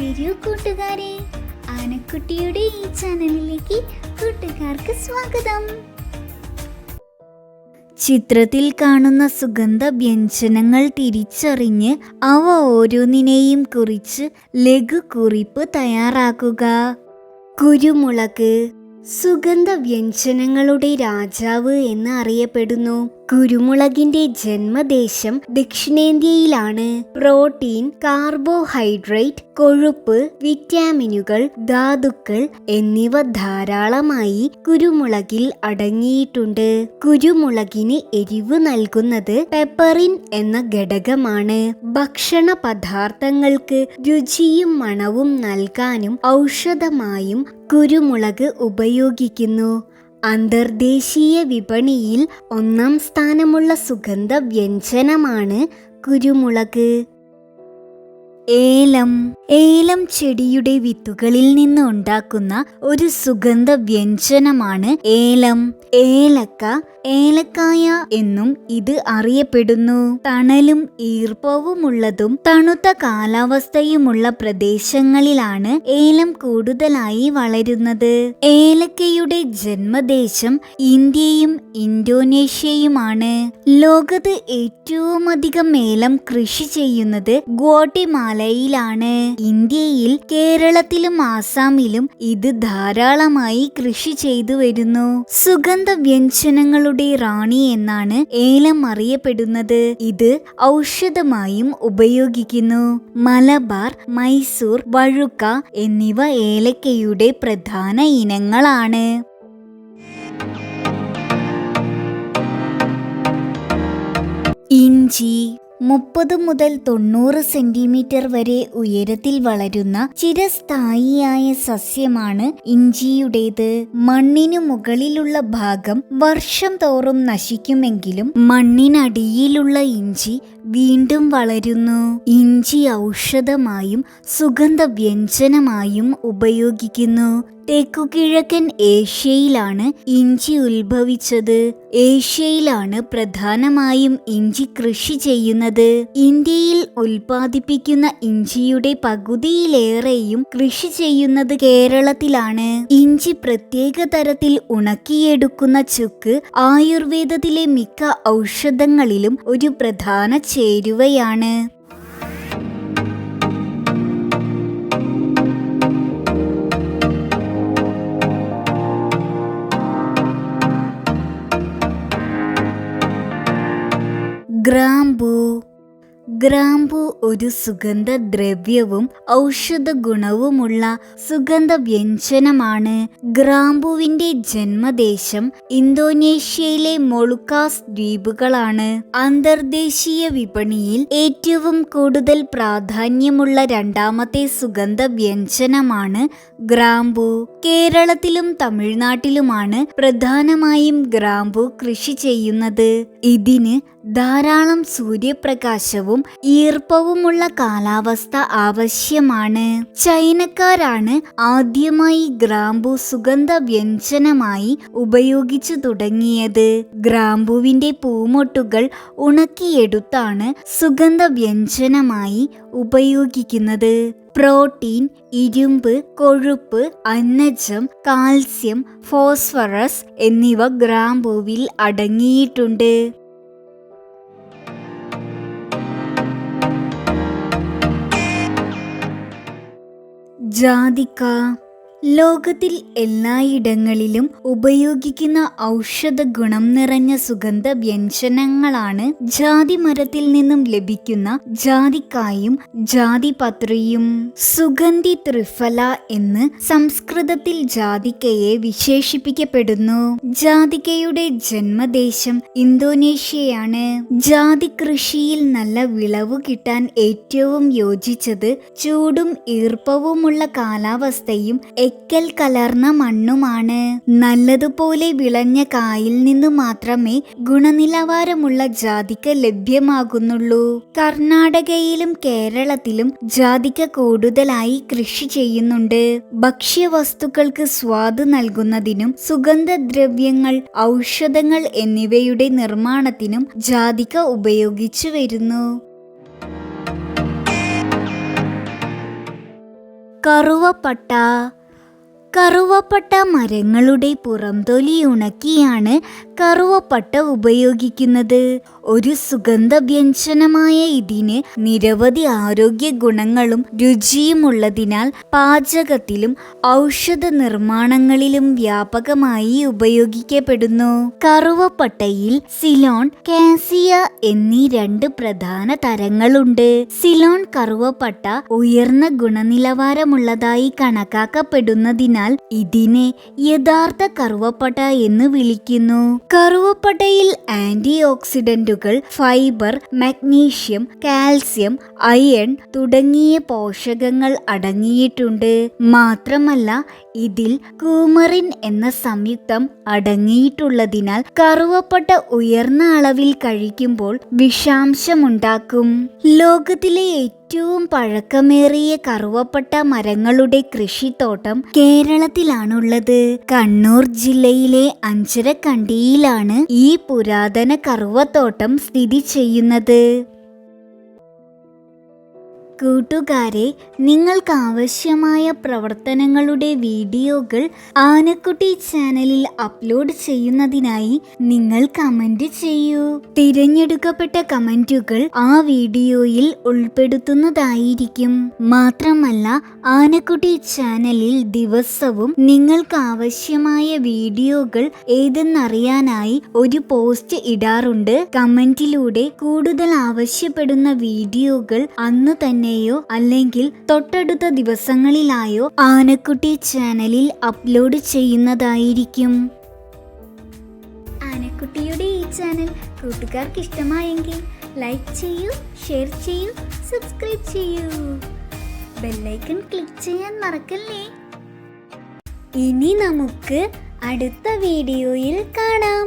വരൂ കൂട്ടുകാരെ. ആനക്കുട്ടിയുടെ ഈ ചാനലിലേക്ക് കൂട്ടുകാർക്ക് സ്വാഗതം. ചിത്രത്തിൽ കാണുന്ന സുഗന്ധ വ്യഞ്ജനങ്ങൾ തിരിച്ചറിഞ്ഞ് അവ ഓരോന്നിനെയും കുറിച്ച് ലഘു കുറിപ്പ് തയ്യാറാക്കുക. കുരുമുളക് സുഗന്ധ വ്യഞ്ജനങ്ങളുടെ രാജാവ് എന്ന് അറിയപ്പെടുന്നു. കുരുമുളകിന്റെ ജന്മദേശം ദക്ഷിണേന്ത്യയിലാണ്. പ്രോട്ടീൻ കാർബോഹൈഡ്രേറ്റ് കൊഴുപ്പ് വിറ്റാമിനുകൾ ധാതുക്കൾ എന്നിവ ധാരാളമായി കുരുമുളകിൽ അടങ്ങിയിട്ടുണ്ട്. കുരുമുളകിന് എരിവ് നൽകുന്നത് പെപ്പറിൻ എന്ന ഘടകമാണ്. ഭക്ഷണ പദാർത്ഥങ്ങൾക്ക് രുചിയും മണവും നൽകാനും ഔഷധമായും കുരുമുളക് ഉപയോഗിക്കുന്നു. അന്തർദേശീയ വിപണിയിൽ ഒന്നാം സ്ഥാനമുള്ള സുഗന്ധ വ്യഞ്ജനമാണ് കുരുമുളക്. ഏലം. ഏലം ചെടിയുടെ വിത്തുകളിൽ നിന്ന് ഉണ്ടാക്കുന്ന ഒരു സുഗന്ധ വ്യഞ്ജനമാണ് ഏലം. ഏലക്ക ഏലക്കായ എന്നും ഇത് അറിയപ്പെടുന്നു. തണലും ഈർപ്പവുമുള്ളതും തണുത്ത കാലാവസ്ഥയുമുള്ള പ്രദേശങ്ങളിലാണ് ഏലം കൂടുതലായി വളരുന്നത്. ഏലക്കയുടെ ജന്മദേശം ഇന്ത്യയും ഇന്തോനേഷ്യയുമാണ്. ലോകത്ത് ഏറ്റവും അധികം ഏലം കൃഷി ചെയ്യുന്നത് ഗ്വാട്ടിമാലയിലാണ് ഇന്ത്യയിൽ കേരളത്തിലും ആസാമിലും ഇത് ധാരാളമായി കൃഷി ചെയ്തു വരുന്നു. സുഗന്ധ വ്യഞ്ജനങ്ങളുടെ റാണി എന്നാണ് ഏലം അറിയപ്പെടുന്നത്. ഇത് ഔഷധമായും ഉപയോഗിക്കുന്നു. മലബാർ മൈസൂർ വഴുക്ക എന്നിവ ഏലക്കയുടെ പ്രധാന ഇനങ്ങളാണ്. ഇഞ്ചി മുപ്പത് മുതൽ തൊണ്ണൂറ് സെന്റിമീറ്റർ വരെ ഉയരത്തിൽ വളരുന്ന ചിരസ്ഥായിയായ സസ്യമാണ് ഇഞ്ചിയുടേത്. മണ്ണിനു മുകളിലുള്ള ഭാഗം വർഷം തോറും നശിക്കുമെങ്കിലും മണ്ണിനടിയിലുള്ള ഇഞ്ചി വീണ്ടും വളരുന്നു. ഇഞ്ചി ഔഷധമായും സുഗന്ധ വ്യഞ്ജനമായും ഉപയോഗിക്കുന്നു. തെക്കുകിഴക്കൻ ഏഷ്യയിലാണ് ഇഞ്ചി ഉത്ഭവിച്ചത്. ഏഷ്യയിലാണ് പ്രധാനമായും ഇഞ്ചി കൃഷി ചെയ്യുന്നത്. ഇന്ത്യയിൽ ഉൽപ്പാദിപ്പിക്കുന്ന ഇഞ്ചിയുടെ പകുതിയിലേറെയും കൃഷി ചെയ്യുന്നത് കേരളത്തിലാണ്. ഇഞ്ചി പ്രത്യേക തരത്തിൽ ഉണക്കിയെടുക്കുന്ന ചുക്ക് ആയുർവേദത്തിലെ മിക്ക ഔഷധങ്ങളിലും ഒരു പ്രധാന ചേരുവയാണ്. ഗ്രാമ്പൂ. ഗ്രാമ്പു ഒരു സുഗന്ധദ്രവ്യവും ഔഷധ ഗുണവുമുള്ള സുഗന്ധ വ്യഞ്ജനമാണ് ഗ്രാമ്പുവിന്റെ ജന്മദേശം ഇന്തോനേഷ്യയിലെ മൊളുക്കാസ് ദ്വീപുകളാണ്. അന്തർദേശീയ വിപണിയിൽ ഏറ്റവും കൂടുതൽ പ്രാധാന്യമുള്ള രണ്ടാമത്തെ സുഗന്ധ വ്യഞ്ജനമാണ് ഗ്രാമ്പു. കേരളത്തിലും തമിഴ്നാട്ടിലുമാണ് പ്രധാനമായും ഗ്രാമ്പു കൃഷി ചെയ്യുന്നത്. ഇതിന് ധാരാളം സൂര്യപ്രകാശവും ഈർപ്പവുമുള്ള കാലാവസ്ഥ ആവശ്യമാണ്. ചൈനക്കാരാണ് ആദ്യമായി ഗ്രാമ്പു സുഗന്ധ വ്യഞ്ജനമായി ഉപയോഗിച്ചു തുടങ്ങിയത്. ഗ്രാമ്പുവിന്റെ പൂമൊട്ടുകൾ ഉണക്കിയെടുത്താണ് സുഗന്ധ വ്യഞ്ജനമായി ഉപയോഗിക്കുന്നത്. പ്രോട്ടീൻ ഇരുമ്പ് കൊഴുപ്പ് അന്നജം കാൽസ്യം ഫോസ്ഫറസ് എന്നിവ ഗ്രാമ്പൂവിൽ അടങ്ങിയിട്ടുണ്ട്. ജാതിക്ക ലോകത്തിൽ എല്ലായിടങ്ങളിലും ഉപയോഗിക്കുന്ന ഔഷധ ഗുണം നിറഞ്ഞ സുഗന്ധ വ്യഞ്ജനങ്ങളാണ് ജാതി മരത്തിൽ നിന്നും ലഭിക്കുന്ന ജാതിക്കായും ജാതിപത്രിയും. സുഗന്ധി ത്രിഫല എന്ന് സംസ്കൃതത്തിൽ ജാതിക്കയെ വിശേഷിപ്പിക്കപ്പെടുന്നു. ജാതിക്കയുടെ ജന്മദേശം ഇന്തോനേഷ്യയാണ്. ജാതി കൃഷിയിൽ നല്ല വിളവ് കിട്ടാൻ ഏറ്റവും യോജിച്ചത് ചൂടും ഈർപ്പവുമുള്ള കാലാവസ്ഥയും എക്കൽ കലർന്ന മണ്ണുമാണ്. നല്ലതുപോലെ വിളഞ്ഞ കായിൽ നിന്ന് മാത്രമേ ഗുണനിലവാരമുള്ള ജാതിക്ക ലഭ്യമാകുന്നുള്ളൂ. കർണാടകയിലും കേരളത്തിലും ജാതിക്ക കൂടുതലായി കൃഷി ചെയ്യുന്നുണ്ട്. ഭക്ഷ്യവസ്തുക്കൾക്ക് സ്വാദ് നൽകുന്നതിനും സുഗന്ധദ്രവ്യങ്ങൾ ഔഷധങ്ങൾ എന്നിവയുടെ നിർമ്മാണത്തിനും ജാതിക്ക ഉപയോഗിച്ചു വരുന്നു. കറുവപ്പട്ട കറുവപ്പട്ട മരങ്ങളുടെ പുറംതൊലി ഉണക്കിയാണ് കറുവപ്പട്ട ഉപയോഗിക്കുന്നത്. ഒരു സുഗന്ധ വ്യഞ്ജനമായ ഇതിന് നിരവധി ആരോഗ്യ ഗുണങ്ങളും രുചിയുമുള്ളതിനാൽ പാചകത്തിലും ഔഷധ നിർമ്മാണങ്ങളിലും വ്യാപകമായി ഉപയോഗിക്കപ്പെടുന്നു. കറുവപ്പട്ടയിൽ സിലോൺ കാസിയ എന്നീ രണ്ട് പ്രധാന തരങ്ങളുണ്ട്. സിലോൺ കറുവപ്പട്ട ഉയർന്ന ഗുണനിലവാരമുള്ളതായി കണക്കാക്കപ്പെടുന്നതിനാൽ ഇതിനെ യഥാർത്ഥ കറുവപ്പട്ട എന്ന് വിളിക്കുന്നു. കറുവപ്പട്ടയിൽ ആന്റി ഓക്സിഡന്റുകൾ ഫൈബർ മഗ്നീഷ്യം കാൽസ്യം അയൺ തുടങ്ങിയ പോഷകങ്ങൾ അടങ്ങിയിട്ടുണ്ട്. മാത്രമല്ല ഇതിൽ കൂമറിൻ എന്ന സംയുക്തം അടങ്ങിയിട്ടുള്ളതിനാൽ കറുവപ്പട്ട ഉയർന്ന അളവിൽ കഴിക്കുമ്പോൾ വിഷാംശമുണ്ടാക്കും. ലോകത്തിലെ ഏറ്റവും പഴക്കമേറിയ കറുവപ്പെട്ട മരങ്ങളുടെ കൃഷിത്തോട്ടം കേരളത്തിലാണുള്ളത്. കണ്ണൂർ ജില്ലയിലെ അഞ്ചരക്കണ്ടിയിലാണ് ഈ പുരാതന കറുവത്തോട്ടം സ്ഥിതി ചെയ്യുന്നത്. കൂട്ടുകാരെ നിങ്ങൾക്ക് ആവശ്യമായ പ്രവർത്തനങ്ങളുടെ വീഡിയോകൾ ആനക്കുട്ടി ചാനലിൽ അപ്ലോഡ് ചെയ്യുന്നതിനായി നിങ്ങൾ കമന്റ് ചെയ്യൂ. തിരഞ്ഞെടുക്കപ്പെട്ട കമന്റുകൾ ആ വീഡിയോയിൽ ഉൾപ്പെടുത്തുന്നതായിരിക്കും. മാത്രമല്ല ആനക്കുട്ടി ചാനലിൽ ദിവസവും നിങ്ങൾക്ക് ആവശ്യമായ വീഡിയോകൾ ഏതെന്നറിയാനായി ഒരു പോസ്റ്റ് ഇടാറുണ്ട്. കമന്റിലൂടെ കൂടുതൽ ആവശ്യപ്പെടുന്ന വീഡിയോകൾ അന്ന് തന്നെയോ അല്ലെങ്കിൽ തൊട്ടടുത്ത ദിവസങ്ങളിലായോ ആനക്കുട്ടി ചാനലിൽ അപ്ലോഡ് ചെയ്യുന്നതായിരിക്കും. ആനക്കുട്ടിയുടെ ഈ ചാനൽ കൂട്ടുകാർക്ക് ഇഷ്ടമായെങ്കിൽ ലൈക്ക് ചെയ്യൂ ഷെയർ ചെയ്യൂ സബ്സ്ക്രൈബ് ചെയ്യൂ. ബെല്ലൈക്കൺ ക്ലിക്ക് ചെയ്യാൻ മറക്കല്ലേ? ഇനി നമുക്ക് അടുത്ത വീഡിയോയിൽ കാണാം.